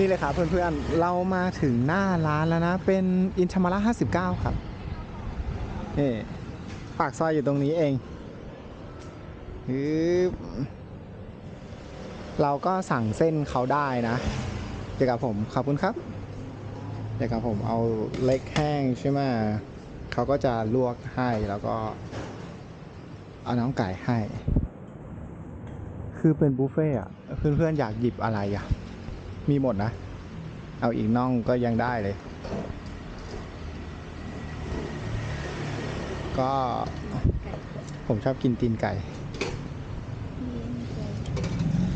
นี่เลยครับเพื่อนๆ เรามาถึงหน้าร้านแล้วนะ เป็นอินทรมาระ59 ครับนี่ปากซอยอยู่ตรงนี้เองฮึบเราก็สั่งเส้นเขาได้นะ เดี๋ยวกับผม ขอบคุณครับ เดี๋ยวกับผมเอาเล็กแห้งใช่ไหมเขาก็จะลวกให้แล้วก็เอาน้ำไก่ให้ คือเป็นบุฟเฟ่อะเพื่อนๆอยากหยิบอะไรอะ มีหมดนะ เอาอีกน่องก็ยังได้เลย ก็ผมชอบกินตีนไก่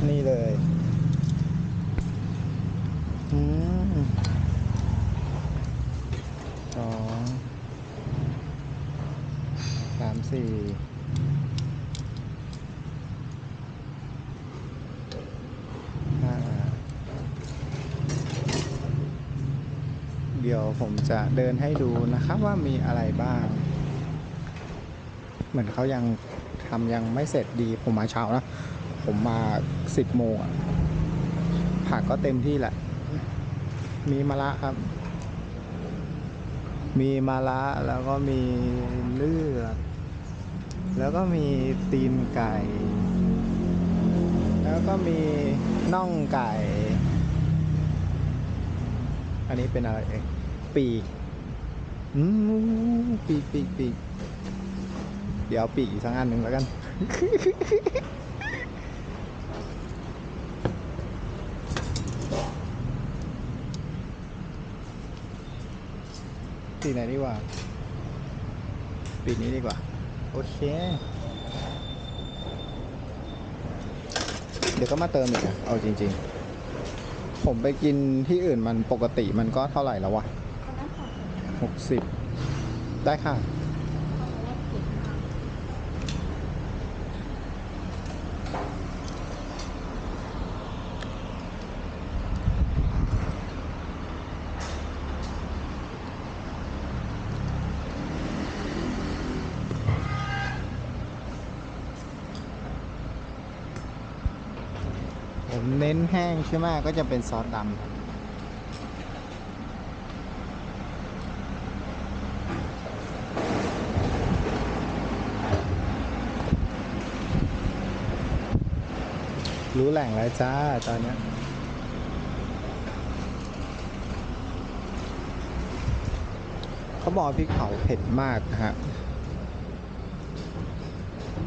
นี่เลยอืมสองสามสี่ เดี๋ยวผมจะเดินให้ดูนะครับว่ามีอะไรบ้าง เหมือนเขายังทำยังไม่เสร็จดีผมมาเช้านะผมมาสิบโมงผักก็เต็มที่แหละ มีมะระครับ มีมะระแล้วก็มีเลือด แล้วก็มีตีนไก่ แล้วก็มีน่องไก่ อันนี้เป็นอะไรเอ่ย ปีกอืมปีกปีกปีกเดี๋ยวปีกอีกสักอันหนึ่งแล้วกัน ปีไหนดีกว่า ปีนี้ดีกว่า โอเค เดี๋ยวก็มาเติมอีกนะเอาจริง ๆ ผมไปกินที่อื่นมันปกติมันก็เท่าไหร่แล้ววะ หกสิบได้ค่ะผมเน้นแห้งใช่ไหมก็จะเป็นซอสดำ รู้แหล่งแล้วจ้าตอนนี้เขาบอกพริกเผาเผ็ดมากนะฮะ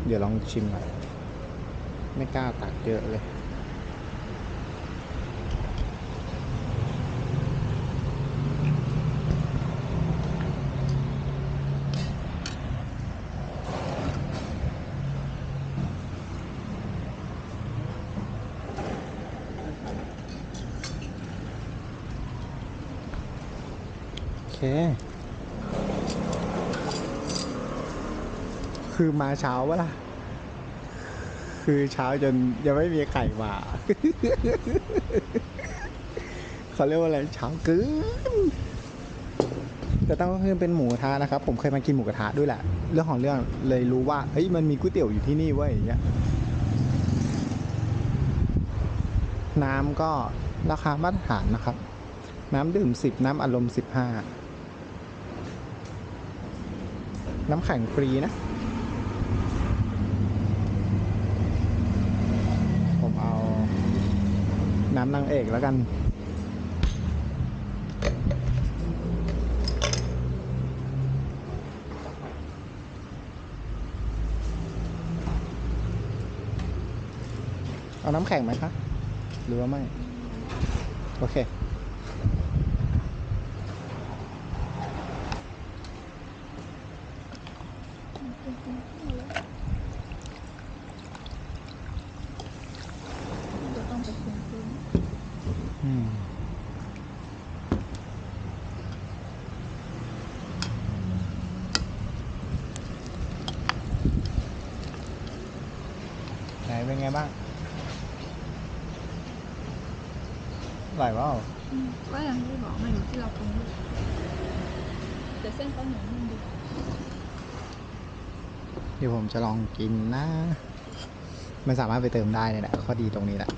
เดี๋ยวลองชิมหน่อย ไม่กล้าตักเยอะเลย ค คือมาเช้าวะล่ะ คือเช้าจนยังไม่มีไข่มาเขาเรียกว่าอะไรเช้าเกินแต่ต้องก็คือเป็นหมูกระทะนะครับ ผมเคยมากินหมูกระทะด้วยแหละ เรื่องของเรื่องเลยรู้ว่าเฮ้ยมันมีก๋วยเตี๋ยวอยู่ที่นี่เว้ยอย่างเงี้ยน้ำก็ราคามาตรฐานนะครับ น้ำดื่ม 10 น้ำอารมณ์ 15 น้ำแข็งฟรีนะ ผมเอา น้ำนางเอกแล้วกันเอาน้ำแข็งไหมคะหรือว่าไม่ โอเค จะต้องไปคุมพื้น อืม ไหนเป็นไงบ้างอร่อยเปล่าก็อย่างที่บอกมันอยู่ที่เราปรุงด้วยแต่เส้นเขาเหนียวนุ่มดีเดี๋ยวผมจะลองกินนะ มันสามารถไปเติมได้เลยแหละข้อดีตรงนี้แหละ